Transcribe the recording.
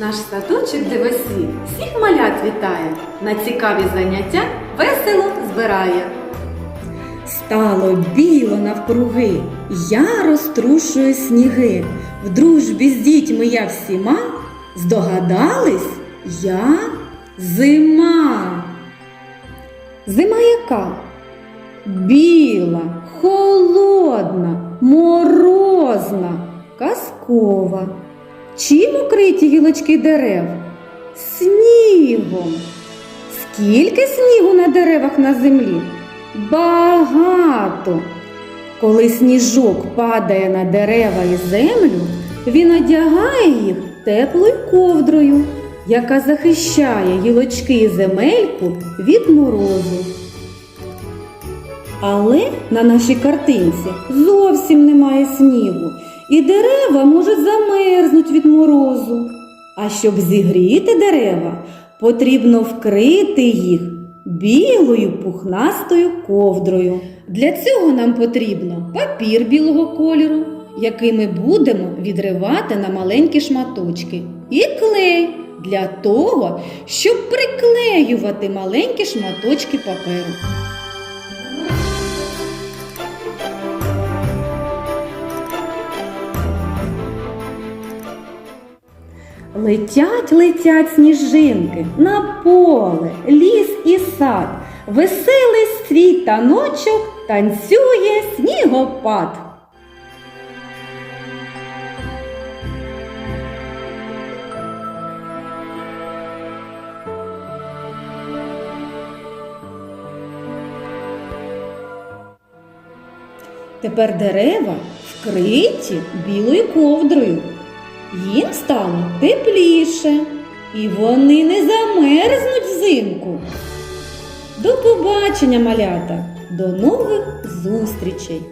Наш садочок дивосвіт всіх малят вітає, на цікаві заняття весело збирає. Стало біло навкруги, я розтрушую сніги. В дружбі з дітьми я всіма здогадались я зима. Зима яка? Біла, холодна, морозна, казкова. Чим укриті гілочки дерев? Снігом. Скільки снігу на деревах на землі? Багато. Коли сніжок падає на дерева і землю, він одягає їх теплою ковдрою, яка захищає гілочки і земельку від морозу. Але на нашій картинці зовсім немає снігу, і дерева можуть замерзнути від морозу. А щоб зігріти дерева, потрібно вкрити їх білою пухнастою ковдрою. Для цього нам потрібно папір білого кольору, який ми будемо відривати на маленькі шматочки, і клей для того, щоб приклеювати маленькі шматочки паперу. Летять, летять сніжинки на поле, ліс і сад. Веселий свій таночок танцює снігопад. Тепер дерева вкриті білою ковдрою. Їм стало тепліше, і вони не замерзнуть взимку. До побачення, малята! До нових зустрічей!